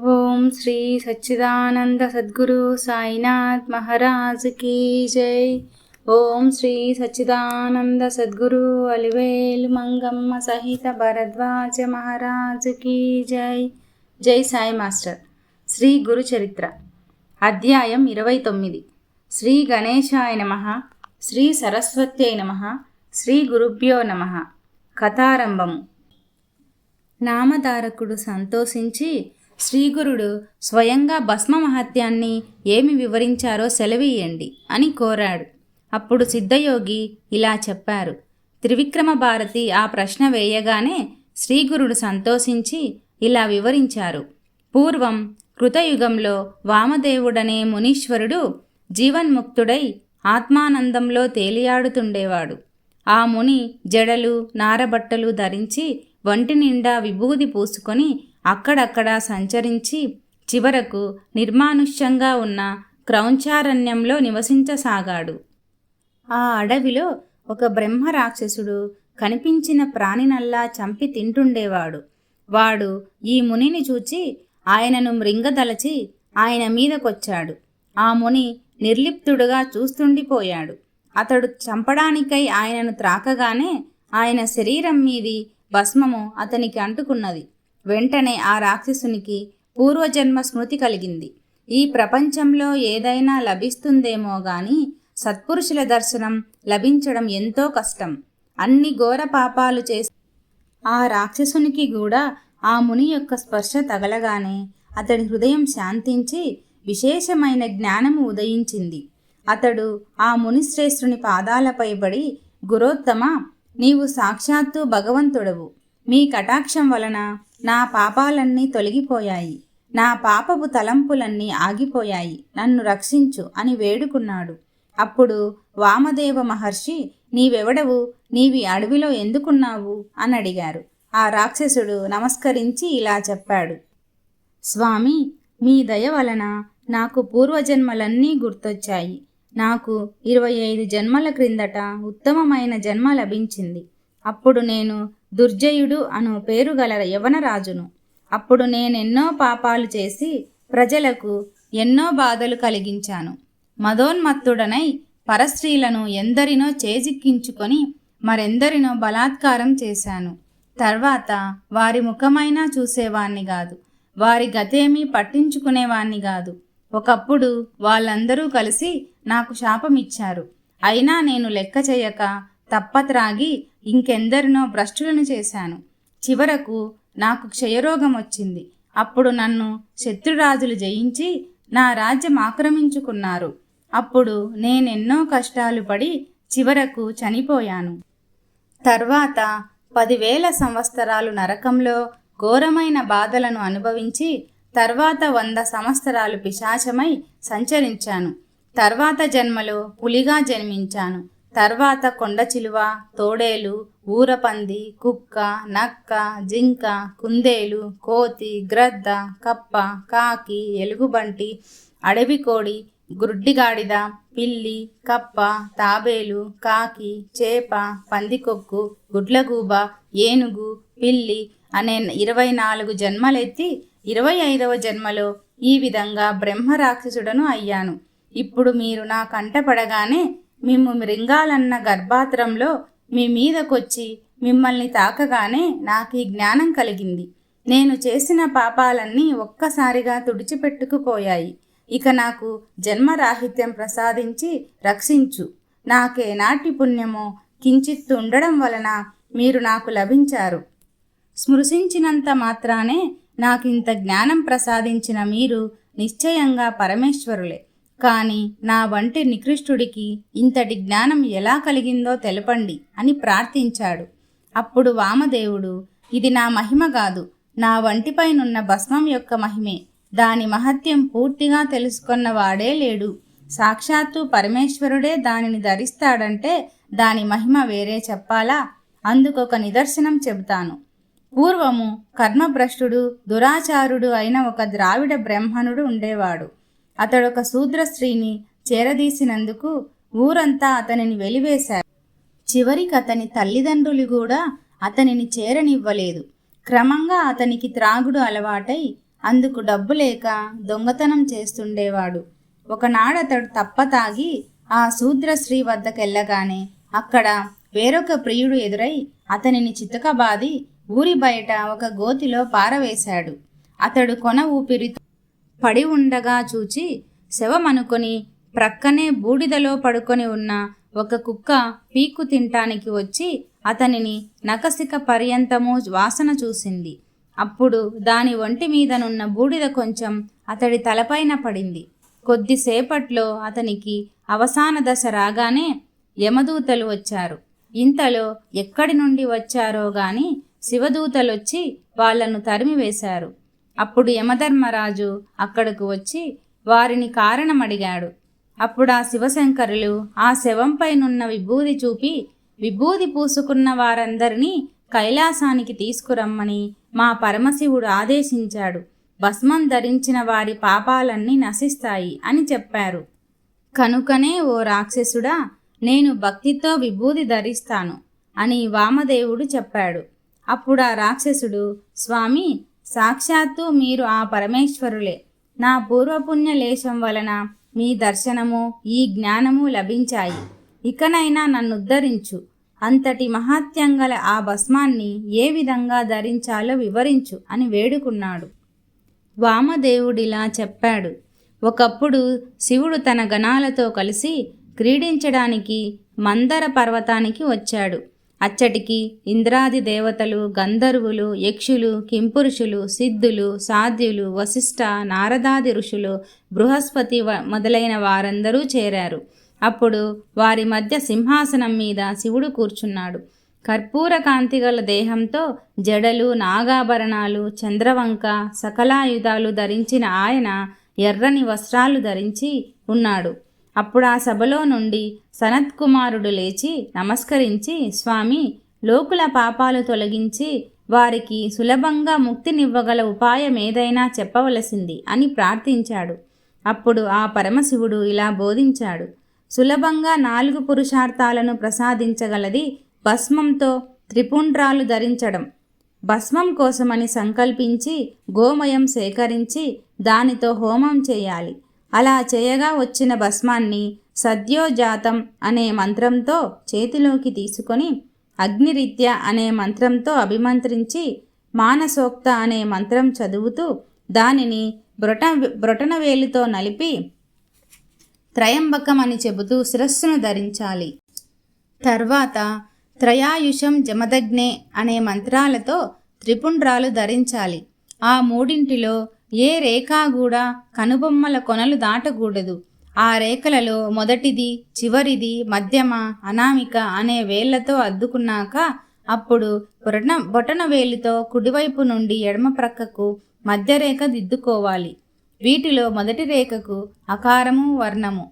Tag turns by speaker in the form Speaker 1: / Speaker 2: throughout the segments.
Speaker 1: ఓం శ్రీ సచ్చిదానంద సద్గురు సాయినాథ్ మహారాజ్ కీ జై. ఓం శ్రీ సచ్చిదానంద సద్గురు అలివేలు మంగమ్మ సహిత భరద్వాజ మహారాజ్ కీ జై. జై సాయి మాస్టర్. శ్రీ గురు చరిత్ర. అధ్యాయం ఇరవై తొమ్మిది. శ్రీ గణేశాయ నమ. శ్రీ సరస్వత్యై నమ. శ్రీ గురుభ్యో నమ. కథారంభము. నామధారకుడు సంతోషించి శ్రీగురుడు స్వయంగా భస్మ మహత్యాన్ని ఏమి వివరించారో సెలవీయండి అని కోరాడు. అప్పుడు సిద్ధయోగి ఇలా చెప్పారు. త్రివిక్రమ భారతి ఆ ప్రశ్న వేయగానే శ్రీగురుడు సంతోషించి ఇలా వివరించారు. పూర్వం కృతయుగంలో వామదేవుడనే మునీశ్వరుడు జీవన్ముక్తుడై ఆత్మానందంలో తేలియాడుతుండేవాడు. ఆ ముని జడలు నారబట్టలు ధరించి వంటి నిండా విభూది పూసుకొని అక్కడక్కడ సంచరించి చివరకు నిర్మానుష్యంగా ఉన్న క్రౌంచారణ్యంలో నివసించసాగాడు. ఆ అడవిలో ఒక బ్రహ్మ రాక్షసుడు కనిపించిన ప్రాణినల్లా చంపి తింటుండేవాడు. వాడు ఈ మునిని చూచి ఆయనను మృంగదలచి ఆయన మీదకొచ్చాడు. ఆ ముని నిర్లిప్తుడుగా చూస్తుండిపోయాడు. అతడు చంపడానికై ఆయనను త్రాకగానే ఆయన శరీరం మీది భస్మము అతనికి అంటుకున్నది. వెంటనే ఆ రాక్షసునికి పూర్వజన్మ స్మృతి కలిగింది. ఈ ప్రపంచంలో ఏదైనా లభిస్తుందేమో గాని సత్పురుషుల దర్శనం లభించడం ఎంతో కష్టం. అన్ని ఘోర పాపాలు చేసి ఆ రాక్షసునికి కూడా ఆ ముని యొక్క స్పర్శ తగలగానే అతడి హృదయం శాంతించి విశేషమైన జ్ఞానము ఉదయించింది. అతడు ఆ మునిశ్రేష్ఠుని పాదాలపై పడి గురోత్తమ నీవు సాక్షాత్తు భగవంతుడవు. మీ కటాక్షం వలన నా పాపాలన్నీ తొలగిపోయాయి. నా పాపపు తలంపులన్నీ ఆగిపోయాయి. నన్ను రక్షించు అని వేడుకున్నాడు. అప్పుడు వామదేవ మహర్షి నీవెవడవు? నీవి అడవిలో ఎందుకున్నావు? అని అడిగారు. ఆ రాక్షసుడు నమస్కరించి ఇలా చెప్పాడు. స్వామి మీ దయ వలన నాకు పూర్వజన్మలన్నీ గుర్తొచ్చాయి. నాకు ఇరవై ఐదు జన్మల క్రిందట ఉత్తమమైన జన్మ లభించింది. అప్పుడు నేను దుర్జయుడు అను పేరు గల యవనరాజును. అప్పుడు నేనెన్నో పాపాలు చేసి ప్రజలకు ఎన్నో బాధలు కలిగించాను. మదోన్మత్తుడనై పరస్త్రీలను ఎందరినో చేజిక్కించుకొని మరెందరినో బలాత్కారం చేశాను. తర్వాత వారి ముఖమైనా చూసేవాణ్ణి కాదు. వారి గతేమీ పట్టించుకునేవాణ్ణి కాదు. ఒకప్పుడు వాళ్ళందరూ కలిసి నాకు శాపమిచ్చారు. అయినా నేను లెక్క చేయక తప్పత్రాగి ఇంకెందరినో భ్రష్టులను చేశాను. చివరకు నాకు క్షయరోగం వచ్చింది అప్పుడు నన్ను శత్రురాజులు జయించి నా రాజ్యం ఆక్రమించుకున్నారు. అప్పుడు నేనెన్నో కష్టాలు పడి చివరకు చనిపోయాను. తర్వాత పదివేల సంవత్సరాలు నరకంలో ఘోరమైన బాధలను అనుభవించి తర్వాత వంద సంవత్సరాలు పిశాచమై సంచరించాను. తర్వాత జన్మలో పులిగా జన్మించాను. తర్వాత కొండ చిలువ తోడేలు ఊరపంది కుక్క నక్క జింక కుందేలు కోతి గ్రద్ద కప్ప కాకి ఎలుగుబంటి అడవి కోడి గుడ్డిగాడిద పిల్లి కప్ప తాబేలు కాకి చేప పందికొక్కు గుడ్లగూబ ఏనుగు పిల్లి అనే ఇరవై నాలుగు జన్మలెత్తి ఇరవై ఐదవ జన్మలో ఈ విధంగా బ్రహ్మ రాక్షసుడను అయ్యాను. ఇప్పుడు మీరు నా కంటపడగానే మేము మృంగాలన్న గర్భాత్రంలో మీ మీదకొచ్చి మిమ్మల్ని తాకగానే నాకు ఈ జ్ఞానం కలిగింది. నేను చేసిన పాపాలన్నీ ఒక్కసారిగా తుడిచిపెట్టుకుపోయాయి. ఇక నాకు జన్మరాహిత్యం ప్రసాదించి రక్షించు. నాకేనాటి పుణ్యమో కించిత్తు ఉండడం వలన మీరు నాకు లభించారు. స్మృశించినంత మాత్రానే నాకింత జ్ఞానం ప్రసాదించిన మీరు నిశ్చయంగా పరమేశ్వరులే. కానీ నా వంటి నికృష్టుడికి ఇంతటి జ్ఞానం ఎలా కలిగిందో తెలపండి అని ప్రార్థించాడు. అప్పుడు వామదేవుడు ఇది నా మహిమ కాదు నా వంటిపైనున్న భస్మం యొక్క మహిమే దాని మహత్యం పూర్తిగా తెలుసుకున్న వాడే లేడు. సాక్షాత్తు పరమేశ్వరుడే దానిని ధరిస్తాడంటే దాని మహిమ వేరే చెప్పాలా? అందుకొక నిదర్శనం చెబుతాను. పూర్వము కర్మభ్రష్టుడు దురాచారుడు అయిన ఒక ద్రావిడ బ్రాహ్మణుడు ఉండేవాడు. అతడొక శూద్ర స్త్రీని చేరదీసినందుకు ఊరంతా అతనిని వెలివేశారు. చివరికి అతని తల్లిదండ్రులు కూడా అతనిని చేరనివ్వలేదు. క్రమంగా అతనికి త్రాగుడు అలవాటై అందుకు డబ్బు లేక దొంగతనం చేస్తుండేవాడు. ఒకనాడు అతడు తప్ప తాగి ఆ శూద్ర స్త్రీ వద్దకెళ్ళగానే అక్కడ వేరొక ప్రియుడు ఎదురై అతనిని చితకబాది ఊరి బయట ఒక గోతిలో పారవేశాడు. అతడు కొన ఊపిరి పడి ఉండగా చూచి శవమనుకొని ప్రక్కనే బూడిదలో పడుకొని ఉన్న ఒక కుక్క పీకు తింటానికి వచ్చి అతనిని నకసిక పర్యంతము వాసన చూసింది. అప్పుడు దాని ఒంటి మీదనున్న బూడిద కొంచెం అతడి తలపైన పడింది. కొద్దిసేపట్లో అతనికి అవసాన దశ రాగానే యమదూతలు వచ్చారు. ఇంతలో ఎక్కడి నుండి వచ్చారో గాని శివదూతలొచ్చి వాళ్ళను తరిమివేశారు. అప్పుడు యమధర్మరాజు అక్కడకు వచ్చి వారిని కారణమడిగాడు. అప్పుడు ఆ శివశంకరులు ఆ శవంపైనున్న విభూది చూపి విభూది పూసుకున్న వారందరినీ కైలాసానికి తీసుకురమ్మని మా పరమశివుడు ఆదేశించాడు. భస్మం ధరించిన వారి పాపాలన్నీ నశిస్తాయి అని చెప్పారు. కనుకనే ఓ రాక్షసుడా నేను భక్తితో విభూది ధరిస్తాను అని వామదేవుడు చెప్పాడు. అప్పుడు ఆ రాక్షసుడు స్వామి సాక్షాత్తు మీరు ఆ పరమేశ్వరులే. నా పూర్వపుణ్య లేశం వలన మీ దర్శనము ఈ జ్ఞానము లభించాయి. ఇకనైనా నన్నుద్ధరించు. అంతటి మహాత్యంగల ఆ భస్మాన్ని ఏ విధంగా ధరించాలో వివరించు అని వేడుకున్నాడు. వామదేవుడిలా చెప్పాడు. ఒకప్పుడు శివుడు తన గణాలతో కలిసి క్రీడించడానికి మందర పర్వతానికి వచ్చాడు. అచ్చటికి ఇంద్రాది దేవతలు గంధర్వులు యక్షులు కింపురుషులు సిద్ధులు సాధ్యులు వశిష్ఠ నారదాది ఋషులు బృహస్పతి మొదలైన వారందరూ చేరారు. అప్పుడు వారి మధ్య సింహాసనం మీద శివుడు కూర్చున్నాడు. కర్పూర కాంతిగల దేహంతో జడలు నాగాభరణాలు చంద్రవంక సకలాయుధాలు ధరించిన ఆయన ఎర్రని వస్త్రాలు ధరించి ఉన్నాడు. అప్పుడు ఆ సభలో నుండి సనత్కుమారుడు లేచి నమస్కరించి స్వామి లోకుల పాపాలు తొలగించి వారికి సులభంగా ముక్తినివ్వగల ఉపాయం ఏదైనా చెప్పవలసింది అని ప్రార్థించాడు. అప్పుడు ఆ పరమశివుడు ఇలా బోధించాడు. సులభంగా నాలుగు పురుషార్థాలను ప్రసాదించగలది భస్మంతో త్రిపుండ్రాలు ధరించడం. భస్మం కోసమని సంకల్పించి గోమయం సేకరించి దానితో హోమం చేయాలి. అలా చేయగా వచ్చిన భస్మాన్ని సద్యోజాతం అనే మంత్రంతో చేతిలోకి తీసుకొని అగ్నిరీత్య అనే మంత్రంతో అభిమంత్రించి మానసోక్త అనే మంత్రం చదువుతూ దానిని బ్రొట బ్రొటనవేలుతో నలిపి త్రయంబకం అని చెబుతూ శిరస్సును ధరించాలి. తర్వాత త్రయాయుషం జమదగ్నే అనే మంత్రాలతో త్రిపుండ్రాలు ధరించాలి. ఆ మూడింటిలో ఏ రేఖా కూడా కనుబొమ్మల కొనలు దాటకూడదు. ఆ రేఖలలో మొదటిది చివరిది మధ్యమ అనామిక అనే వేళ్ళతో అద్దుకున్నాక అప్పుడు బొటన బొటన వేలితో కుడివైపు నుండి ఎడమ ప్రక్కకు మధ్య రేఖ దిద్దుకోవాలి. వీటిలో మొదటి రేఖకు అకారము వర్ణము.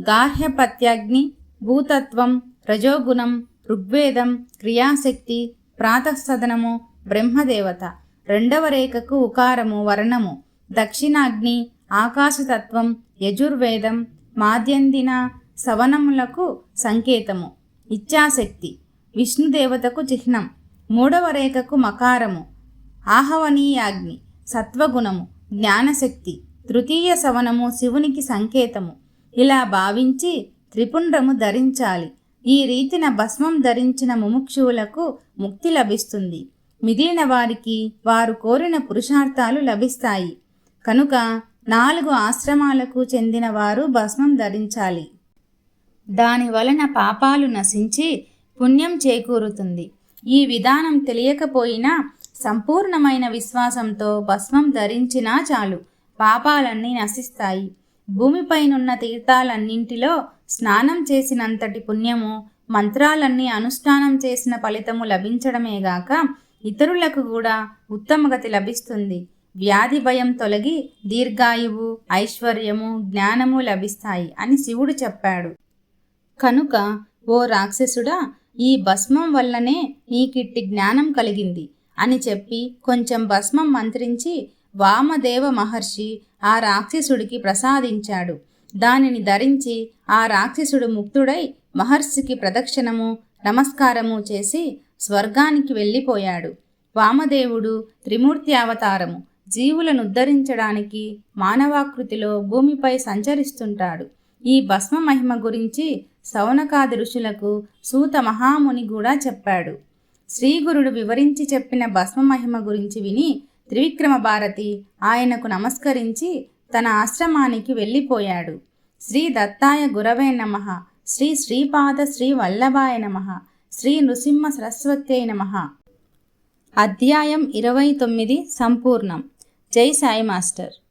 Speaker 1: గార్హ్యపత్యాగ్ని భూతత్వం రజోగుణం ఋగ్వేదం క్రియాశక్తి ప్రాతఃసదనము బ్రహ్మదేవత. రెండవ రేఖకు ఉకారము వర్ణము. దక్షిణాగ్ని ఆకాశతత్వం యజుర్వేదం మాద్యందిన సవనములకు సంకేతము. ఇచ్ఛాశక్తి విష్ణుదేవతకు చిహ్నం. మూడవ రేఖకు మకారము. ఆహవనీయాగ్ని సత్వగుణము. జ్ఞానశక్తి తృతీయ సవనము శివునికి సంకేతము. ఇలా భావించి త్రిపుండ్రము ధరించాలి. ఈ రీతిన భస్మం ధరించిన ముముక్షువులకు ముక్తి లభిస్తుంది. మిగిలిన వారికి వారు కోరిన పురుషార్థాలు లభిస్తాయి. కనుక నాలుగు ఆశ్రమాలకు చెందిన వారు భస్మం ధరించాలి. దాని వలన పాపాలు నశించి పుణ్యం చేకూరుతుంది. ఈ విధానం తెలియకపోయినా సంపూర్ణమైన విశ్వాసంతో భస్మం ధరించినా చాలు పాపాలన్నీ నశిస్తాయి. భూమిపైనున్న తీర్థాలన్నింటిలో స్నానం చేసినంతటి పుణ్యము మంత్రాలన్నీ అనుష్ఠానం చేసిన ఫలితము లభించడమేగాక ఇతరులకు కూడా ఉత్తమగతి లభిస్తుంది. వ్యాధి భయం తొలగి దీర్ఘాయువు ఐశ్వర్యము జ్ఞానము లభిస్తాయి అని శివుడు చెప్పాడు. కనుక ఓ రాక్షసుడా ఈ భస్మం వల్లనే నీకిట్టి జ్ఞానం కలిగింది అని చెప్పి కొంచెం భస్మం మంత్రించి వామదేవ మహర్షి ఆ రాక్షసుడికి ప్రసాదించాడు. దానిని ధరించి ఆ రాక్షసుడు ముక్తుడై మహర్షికి ప్రదక్షిణము నమస్కారము చేసి స్వర్గానికి వెళ్ళిపోయాడు. వామదేవుడు త్రిమూర్తి అవతారము జీవులను ఉద్ధరించడానికి మానవాకృతిలో భూమిపై సంచరిస్తుంటాడు. ఈ భస్మ మహిమ గురించి సౌనకాది ఋషులకు సూత మహాముని కూడా చెప్పాడు. శ్రీగురుడు వివరించి చెప్పిన భస్మ మహిమ గురించి విని త్రివిక్రమ భారతి ఆయనకు నమస్కరించి తన ఆశ్రమానికి వెళ్ళిపోయాడు. శ్రీ దత్తాయ గురవే నమ. శ్రీ శ్రీపాద శ్రీ వల్లభాయ నమ. శ్రీ నృసింహ సరస్వత్యై నమ. అధ్యాయం ఇరవై తొమ్మిది సంపూర్ణం. జై సాయి మాస్టర్.